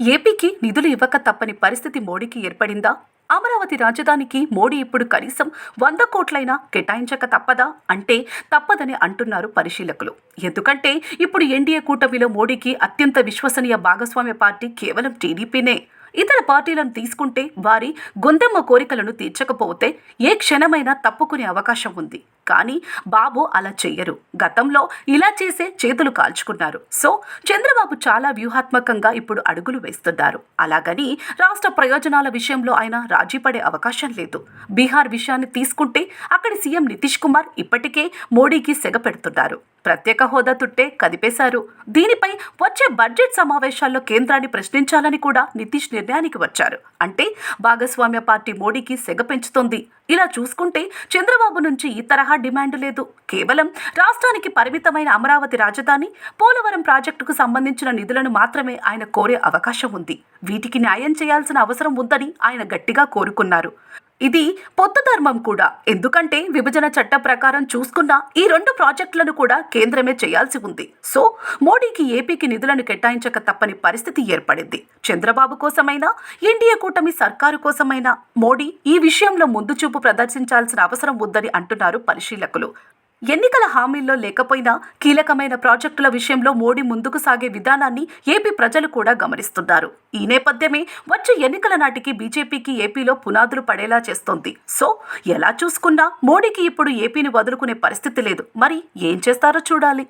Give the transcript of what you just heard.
ఏపీకి నిధులు ఇవ్వక తప్పని పరిస్థితి మోడీకి ఏర్పడిందా? అమరావతి రాజధానికి మోడీ ఇప్పుడు కనీసం వంద కోట్లైనా కేటాయించక తప్పదా? అంటే తప్పదని అంటున్నారు పరిశీలకులు. ఎందుకంటే ఇప్పుడు ఎన్డీఏ కూటమిలో మోడీకి అత్యంత విశ్వసనీయ భాగస్వామ్య పార్టీ కేవలం టీడీపీనే. ఇతర పార్టీలను తీసుకుంటే వారి గొంతెమ్మ కోరికలను తీర్చకపోతే ఏ క్షణమైనా తప్పుకునే అవకాశం ఉంది. కానీ బాబు అలా చెయ్యరు. గతంలో ఇలా చేసే చేతులు కాల్చుకున్నారు. సో చంద్రబాబు చాలా వ్యూహాత్మకంగా ఇప్పుడు అడుగులు వేస్తున్నారు. అలాగని రాష్ట్ర ప్రయోజనాల విషయంలో ఆయన రాజీ పడే అవకాశం లేదు. బీహార్ విషయాన్ని తీసుకుంటే అక్కడి సీఎం నితీష్ కుమార్ ఇప్పటికే మోడీకి సెగ పెడుతున్నారు. ప్రత్యేక హోదా తుట్టే కదిపేశారు. దీనిపై వచ్చే బడ్జెట్ సమావేశాల్లో కేంద్రాన్ని ప్రశ్నించాలని కూడా నితీష్ నిర్ణయానికి వచ్చారు. అంటే భాగస్వామ్య పార్టీ మోడీకి సెగ పెంచుతోంది. ఇలా చూసుకుంటే చంద్రబాబు నుంచి ఈ తరహా డిమాండ్ లేదు. కేవలం రాష్ట్రానికి పరిమితమైన అమరావతి రాజధాని పోలవరం ప్రాజెక్టుకు సంబంధించిన నిధులను మాత్రమే ఆయన కోరే అవకాశం ఉంది. వీటికి న్యాయం చేయాల్సిన అవసరం ఉందని ఆయన గట్టిగా కోరుకున్నారు. ఇది పొత్తు ధర్మం కూడా. ఎందుకంటే విభజన చట్ట ప్రకారం చూసుకున్న ఈ రెండు ప్రాజెక్టులను కూడా కేంద్రమే చేయాల్సి ఉంది. సో మోడీకి ఏపీకి నిధులను కేటాయించక తప్పని పరిస్థితి ఏర్పడింది. చంద్రబాబు కోసమైనా ఎన్డీఏ కూటమి సర్కారు కోసమైనా మోడీ ఈ విషయంలో ముందు చూపు ప్రదర్శించాల్సిన అవసరం ఉందని అంటున్నారు పరిశీలకులు. ఎన్నికల హామీల్లో లేకపోయినా కీలకమైన ప్రాజెక్టుల విషయంలో మోడీ ముందుకు సాగే విధానాన్ని ఏపీ ప్రజలు కూడా గమనిస్తున్నారు. ఈ నేపథ్యమే వచ్చే ఎన్నికల నాటికి బీజేపీకి ఏపీలో పునాదులు పడేలా చేస్తోంది. సో ఎలా చూసుకున్నా మోడీకి ఇప్పుడు ఏపీని వదులుకునే పరిస్థితి లేదు. మరి ఏం చేస్తారో చూడాలి.